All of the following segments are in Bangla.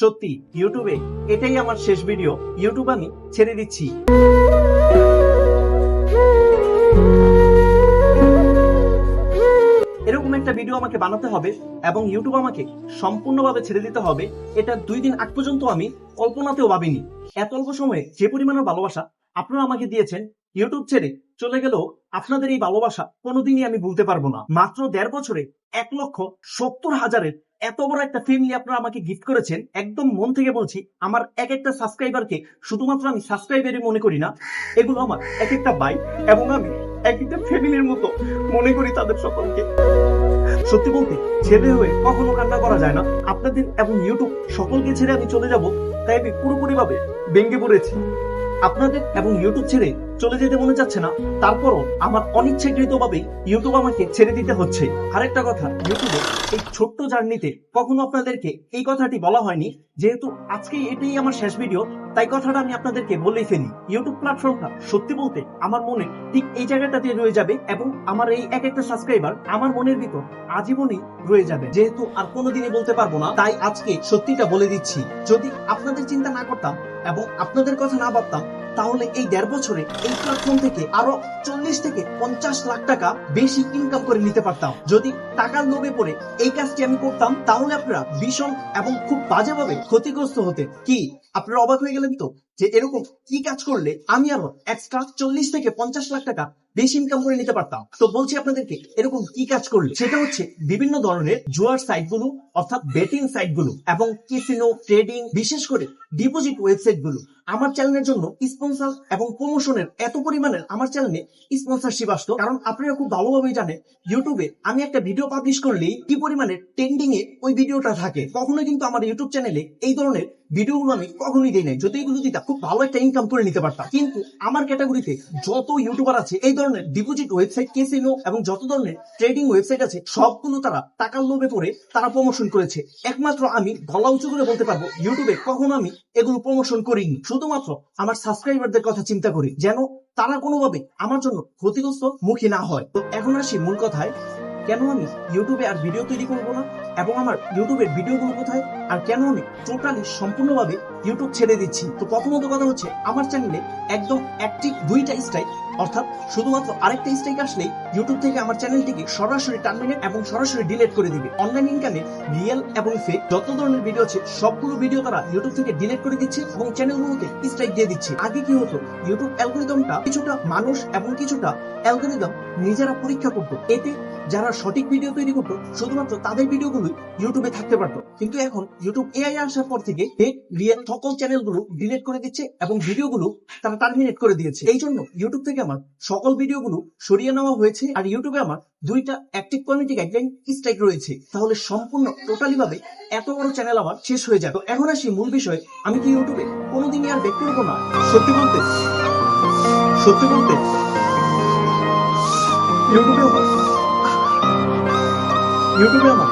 সত্যি ইউটিউবে এটাই আমার শেষ ভিডিও ইউটিউব আমি ছেড়ে দিচ্ছি। এরকম একটা ভিডিও আমাকে বানাতে হবে এবং ইউটিউব আমাকে সম্পূর্ণভাবে ছেড়ে দিতে হবে, এটা দুই দিন আগ পর্যন্ত আমি কল্পনাতেও ভাবিনি। এত অল্প সময়ে যে পরিমাণের ভালোবাসা আপনারা আমাকে দিয়েছেন ইউটিউব ছেড়ে চলে গেলেও আপনাদের এই ভালোবাসা কোনোদিনই আমি ভুলতে পারব না। মাত্র দেড় বছরে এক লক্ষ সত্তর হাজারের এত বড় একটা ফ্যামিলি আপনারা আমাকে গিফট করেছেন, একদম মন থেকে বলছি, আমার এক একটা সাবস্ক্রাইবারকে শুধুমাত্র আমি সাবস্ক্রাইবারই মনে করি না, এগুলো আমার এক একটা ভাই এবং আমি এক একটা ফ্যামিলির মতো মনে করি তাদের সকলকে। সত্যি বলতে, ছেলে হয়ে কখনো কান্না করা যায় না। আপনাদের এবং ইউটিউব সকলকে ছেড়ে আমি চলে যাব, তাই আমি পুরোপুরিভাবে ভেঙে পড়েছি। আপনাদের এবং ইউটিউব ছেড়ে চলে যেতে মনে যাচ্ছে না। তারপরও আমার অনিচ্ছাকৃত ভাবে ইউটিউব আমাকে ছেড়ে দিতে হচ্ছে। আরেকটা কথা ইউটিউবে এই ছোট্ট জার্নিতে কখনো আপনাদেরকে এই কথাটি বলা হয়নি, যেহেতু আজকে এটাই আমার শেষ ভিডিও তাই কথাটা আমি আপনাদেরকে বলেই ফেলি। ইউটিউব প্ল্যাটফর্মটা সত্যি বলতে আমার মনে ঠিক এই জায়গাটাতে রয়ে যাবে এবং আমার এই এক একটা সাবস্ক্রাইবার আমার মনের ভিতর আজীবনই রয়ে যাবে। যেহেতু আর কোনোদিনই বলতে পারব না, তাই আজকে সত্যিটা বলে দিচ্ছি। যদি আপনাদের চিন্তা না করতাম এবং আপনাদের কথা না ভাবতাম তাহলে এই দেড় বছরে এই প্ল্যাটফর্ম থেকে আরও চল্লিশ থেকে পঞ্চাশ লাখ টাকা বেশি ইনকাম করে নিতে পারতাম। যদি টাকার লোভে পড়ে এই কাজটি আমি করতাম, তাহলে আপনারা ভীষণ এবং খুব বাজেভাবে ক্ষতিগ্রস্ত হতে। কি, আপনারা অবাক হয়ে গেলেন তো? যে এরকম কি কাজ করলে আমি আরও এক্সট্রা চল্লিশ থেকে পঞ্চাশ লাখ টাকা বেশি ইনকাম করে নিতে পারতাম? তো বলছি আপনাদেরকে, এরকম কি কাজ করলে? সেটা হচ্ছে বিভিন্ন ধরনের জুয়ার সাইটগুলো অর্থাৎ বেটিং সাইটগুলো এবং কিসিনো ট্রেডিং বিশেষ করে ডিপোজিট ওয়েবসাইটগুলো। আমার চ্যানেলের জন্য স্পন্সার এবং প্রমোশনের এত পরিমাণের আমার চ্যানেলে স্পন্সারশিপ আসতো কারণ আপনারা খুব ভালোভাবেই জানেন ইউটিউবে আমি একটা ভিডিও পাবলিশ করলেই কি পরিমাণে ট্রেন্ডিং এ ওই ভিডিওটা থাকে। কখনোই কিন্তু আমার ইউটিউব চ্যানেলে এই ধরনের ভিডিওগুলো আমি কখনোই দিই নাই। যদি এগুলো দিতাম খুব ভালো একটা ইনকাম করে নিতে পারতাম। কিন্তু আমার ক্যাটাগরিতে যত ইউটিউবার আছে, এই ধরনের ডিপোজিট ওয়েবসাইট কেসিনো এবং যত ধরনের ট্রেডিং ওয়েবসাইট আছে, সবগুলো তারা টাকার লোভে পড়ে তারা প্রমোশন করেছে। একমাত্র আমি গলা উঁচু করে বলতে পারব ইউটিউবে কখনো আমি এগুলো প্রমোশন করিনি। শুধুমাত্র আমার সাবস্ক্রাইবারদের কথা চিন্তা করি, যেন তারা কোনোভাবে আমার জন্য ক্ষতিগ্রস্ত মুখী না হয়। তো এখন আসি মূল কথায়। কেন আমি ইউটিউবে আর ভিডিও তৈরি করব না? এবং আমার ইউটিউবের ভিডিওগুলো কোথায়? আর কেন আমি টোটালি সম্পূর্ণভাবে ইউটিউব ছেড়ে দিচ্ছি? তো প্রথমত কথা হচ্ছে, আমার চ্যানেলে একদম অ্যাক্টিভ দুইটা স্ট্রাইক অর্থাৎ শুধুমাত্র আরেকটা স্ট্রাইক আসলেই ইউটিউব থেকে আমার চ্যানেলটিকে সরাসরি টার্মিনেট এবং সরাসরি ডিলেট করে দিবে। অনলাইন ইনকামে রিয়েল এবং ফেক যত ধরনের ভিডিও আছে, সবগুলো ভিডিও তারা ইউটিউব থেকে ডিলিট করে দিচ্ছে এবং চ্যানেলগুলোতে স্ট্রাইক দিয়ে দিচ্ছে। আগে কি হতো ইউটিউব অ্যালগোরিদমটা কিছুটা মানুষ এবং কিছুটা অ্যালগোরিদম নিজেরা পরীক্ষা করতো। এতে যারা সঠিক ভিডিও তৈরি করতো, শুধুমাত্র তাদের ভিডিওগুলো ইউটিউবে থাকতে পারতো। কিন্তু এখন ইউটিউব এআই আসার পর থেকে রিয়েল সকল চ্যানেলগুলো ডিলিট করে দিচ্ছে এবং ভিডিওগুলো তারা টার্মিনেট করে দিয়েছে। এই জন্য ইউটিউব থেকে আমার সকল ভিডিওগুলো সরিয়ে নেওয়া হয়েছে আর ইউটিউবে আমার দুইটা অ্যাক্টিভ কমিউনিটি গাইডলাইন স্ট্রাইক রয়েছে। তাহলে সম্পূর্ণ টোটালি ভাবে এত বড় চ্যানেল আমার শেষ হয়ে যাবে। এখন আসি মূল বিষয়। আমি কি ইউটিউবে কোনোদিনই আর ব্যাক করব না? সত্যি বলতে সত্যি বলতে ইউটিউবে ইউটিউবে আমার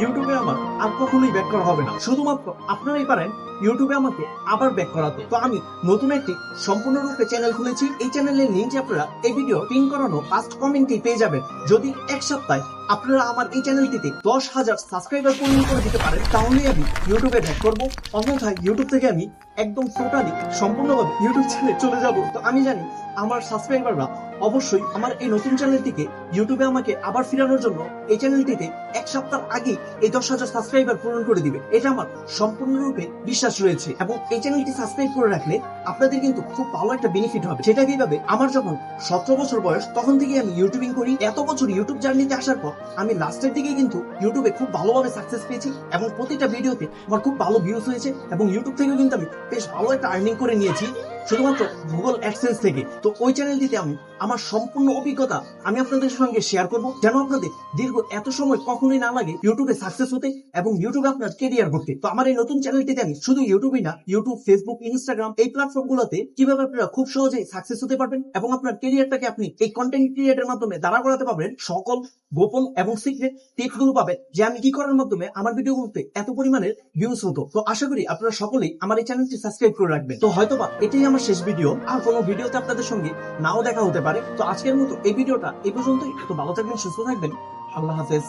ইউটিউবে আমার আর কখনোই ব্যাক করা হবে না। শুধুমাত্র আপনারাই পারেন ইউটিউবে আমাকে আবার ব্যাক করাতে। তো আমি নতুন একটি সম্পূর্ণরূপে চ্যানেল খুলেছি। এই চ্যানেলের লিঙ্ক আপনারা এই ভিডিও পিন করানো ফার্স্ট কমেন্টে পেয়ে যাবেন। যদি এক সপ্তাহে আপনারা আমার এই চ্যানেলটিতে দশ হাজার সাবস্ক্রাইবার পূর্ণ করে দিতে পারেন, তাহলেই আমি ইউটিউবে ব্যাক করব। অন্যথায় ইউটিউব থেকে আমি একদম টোটালি সম্পূর্ণভাবে ইউটিউব চ্যানেলে চলে যাব। তো আমি জানি আমার সাবস্ক্রাইবাররা অবশ্যই আমার এই নতুন চ্যানেলটিকে ইউটিউবে আমাকে আবার ফিরানোর জন্য এই চ্যানেলটিতে এক সপ্তাহ আগে এই দশ হাজার সাবস্ক্রাইবার পূরণ করে দিবে। এটা আমার সম্পূর্ণরূপে বিশ্বাস রয়েছে এবং এই চ্যানেলটি সাবস্ক্রাইব করে রাখলে আপনাদের কিন্তু খুব ভালো একটা বেনিফিট হবে। সেটা কীভাবে? আমার যখন সতেরো বছর বয়স, তখন থেকে আমি ইউটিউবিং করি। এত বছর ইউটিউব জার্নিতে আসার পর, আমি লাস্টের দিকে কিন্তু ইউটিউবে খুব ভালোভাবে সাকসেস পেয়েছি এবং প্রতিটা ভিডিওতে আমার খুব ভালো ভিউজ হয়েছে এবং ইউটিউব থেকেও কিন্তু আমি বেশ ভালো একটা আর্নিং করে নিয়েছি। শুধুমাত্র গুগল অ্যাডসেন্স থেকে, তো ওই চ্যানেলটিতে আমি আমার সম্পূর্ণ অভিজ্ঞতা আমি আপনাদের সঙ্গে শেয়ার করব। যেন আপনাদের দীর্ঘ এত সময় কখনোই না লাগে ইউটিউবে সাকসেস হতে এবং ইউটিউবে আপনার কেরিয়ার করতে তো আমার এই নতুন চ্যানেলটিতে আমি শুধু ইউটিউবই না ইউটিউব ফেসবুক ইনস্টাগ্রাম এই প্ল্যাটফর্ম গুলোতে কীভাবে আপনারা খুব সহজে সাকসেস হতে পারবেন এবং আপনার কেরিয়ারটাকে আপনি এই কন্টেন্ট ক্রিয়েটের মাধ্যমে দাঁড়া করাতে পারবেন, সকল গোপন এবং সিক্রেট টিপসগুলো পাবেন যে আমি কি করার মাধ্যমে আমার ভিডিওগুলোতে এত পরিমাণের ভিউজ হতো। তো আশা করি আপনারা সকলেই আমার এই চ্যানেলটি সাবস্ক্রাইব করে রাখবেন। তো হয়তোবা এটাই আমার শেষ ভিডিও আর কোনো ভিডিওতে আপনাদের সঙ্গে নাও দেখা হতে পারে। তো আজকের মতো এই ভিডিওটা এই পর্যন্তই। তো ভালো থাকবেন, সুস্থ থাকবেন। আল্লাহ হাফেজ।